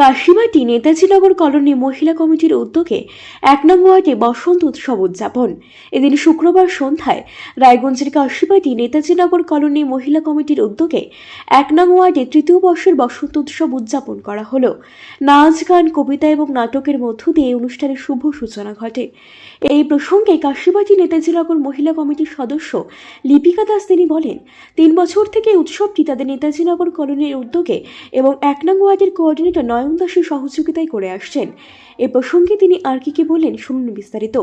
কাশিমাটি Netajinagar colony মহিলা কমিটির উদ্যোগে এক নং ওয়ার্ডে বসন্ত উৎসব উদযাপন। এদিন শুক্রবার সন্ধ্যায় রায়গঞ্জের কাশিমাটি নেতাজিনগর কলোনি মহিলা কমিটির উদ্যোগে এক নং ওয়ার্ডে তৃতীয় বর্ষের বসন্ত উৎসব উদযাপন করা হলো। নাচ, গান, কবিতা এবং নাটকের মধ্য দিয়ে অনুষ্ঠানের শুভ সূচনা ঘটে। এই প্রসঙ্গে কাশিমাটি নেতাজিনগর মহিলা কমিটির সদস্য লিপিকা দাস তিনি বলেন, তিন বছর থেকে উৎসবটি তাদের নেতাজিনগর কলোনির উদ্যোগে এবং এক নং ওয়ার্ডের কোঅর্ডিনেটর নয়ন দাসের সহযোগিতায় করে আসছেন। এ প্রসঙ্গে তিনি আর কি কি বললেন শুনুন বিস্তারিত।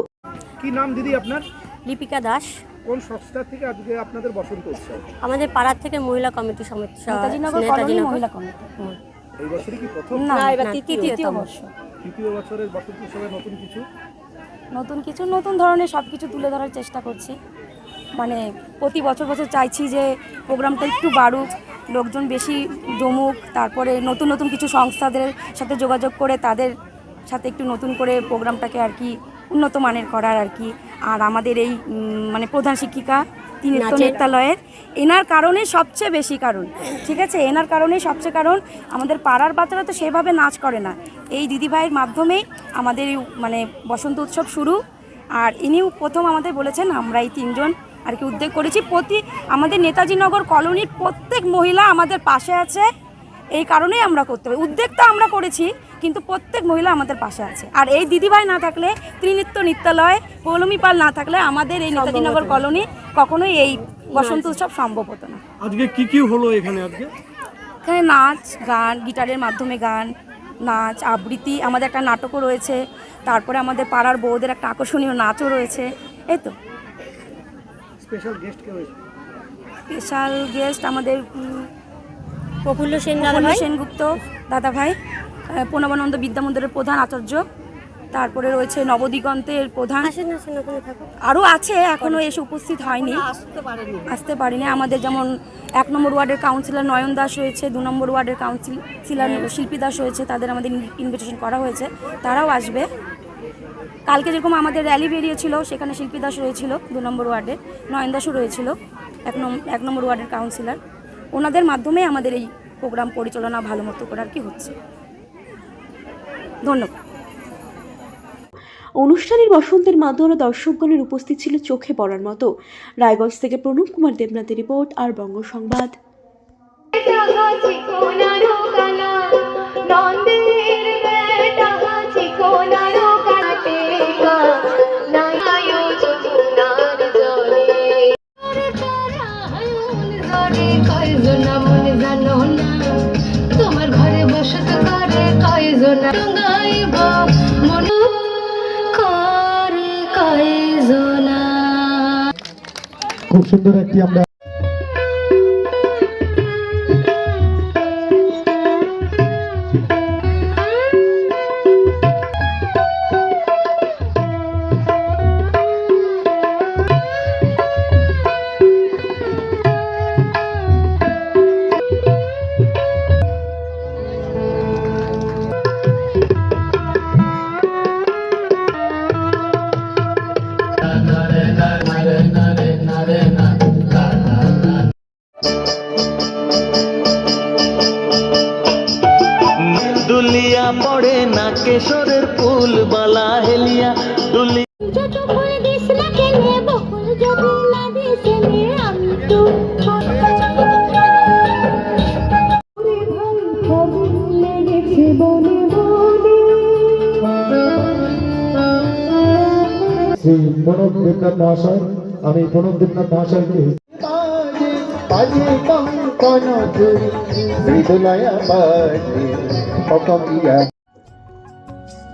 কি নাম দিদি আপনার? লিপিকা দাস। কোন সংস্থা থেকে আজকে আপনাদের বসন্ত উৎসব? আমাদের পাড়ার থেকে মহিলা কমিটি সমিতি নেতাজিনগর কলোনি মহিলা কমিটি। এই বছরই কি প্রথম? না এবার তৃতীয় তৃতীয় বর্ষ। তৃতীয় বছরের বসন্ত উৎসবের নতুন কিছু? নতুন কিছু নতুন ধরনের সব কিছু তুলে ধরার চেষ্টা করছি। মানে প্রতি বছর বছর চাইছি যে প্রোগ্রামটা একটু বাড়ুক। লোকজন বেশি জমুক তারপরে নতুন নতুন কিছু সংস্থাদের সাথে যোগাযোগ করে তাদের সাথে একটু নতুন করে প্রোগ্রামটাকে আর কি উন্নত মানের করার আর কি। আর আমাদের এই মানে প্রধান শিক্ষিকা তিনি নৃত্যালয়ের এনার কারণে সবচেয়ে বেশি কারণ। ঠিক আছে? এনার কারণে সবচেয়ে কারণ আমাদের পাড়ার বাচ্চারা তো সেভাবে নাচ করে না। এই দিদিভাইয়ের মাধ্যমেই আমাদের মানে বসন্ত উৎসব শুরু। আর ইনিও প্রথম আমাদের বলেছেন আমরা এই তিনজন। আর কি উদ্যোগ করেছি। প্রতি আমাদের নেতাজি নগর কলোনির প্রত্যেক মহিলা আমাদের পাশে আছে। এই কারণেই আমরা করতে পারি। তো আমরা করেছি কিন্তু প্রত্যেক মহিলা আমাদের পাশে আছে। আর এই দিদিভাই না থাকলে ত্রিনিত্য নিত্যালয় পৌলমী পাল না থাকলে আমাদের এই নেতাজি নগর কলোনি কখনোই এই বসন্ত উৎসব সম্ভব হতো না। আজকে কি কি হলো এখানে আজকে? এখানে নাচ গান গিটারের মাধ্যমে গান নাচ আবৃত্তি আমাদের একটা নাটকও রয়েছে। তারপরে আমাদের পাড়ার বউদের একটা আকর্ষণীয় নাচও রয়েছে। এই তো। স্পেশাল গেস্ট কে হয়েছে? স্পেশাল গেস্ট আমাদের প্রফুল্ল সেন সেনগুপ্ত দাদা ভাই প্রণবানন্দ বিদ্যামন্দিরের প্রধান আচার্য। তারপরে রয়েছে নবদিগন্তের প্রধান। আরও আছে এখনও এসে উপস্থিত হয়নি। আসতে পারিনি। আমাদের যেমন এক নম্বর ওয়ার্ডের কাউন্সিলর নয়ন দাস রয়েছে দু নম্বর ওয়ার্ডের কাউন্সিলর শিল্পী দাস রয়েছে তাদের আমাদের ইনভিটেশন করা হয়েছে। তারাও আসবে। কালকে যেরকম আমাদের র্যালি বেরিয়েছিল সেখানে শিল্পী দাস রয়েছিল দু নম্বর ওয়ার্ডে নয়ন দাসও রয়েছিল এক নম্বর এক নম্বর ওয়ার্ডের কাউন্সিলর। ওনাদের মাধ্যমে আমাদের এই প্রোগ্রাম পরিচালনা ভালো মতো করে আর কি হচ্ছে। ধন্যবাদ। অনুষ্ঠানের বসন্তের মাধ্যমে দর্শকগণের উপস্থিত ছিল চোখে পড়ার মতো। রায়গঞ্জ থেকে প্রণব কুমার দেবনাথের রিপোর্ট, আর বঙ্গ সংবাদ। তোমার ঘরে বসত করে কয়জনা। গাইব খুব সুন্দর একটি আমরা পড়ে না কেশরের ফুল বালা হেলিয়া বনে শ্রী প্রণব দেবনাথ মহাশয় আমি প্রণব দেবনাথ মহাশয়কে কঙ্কন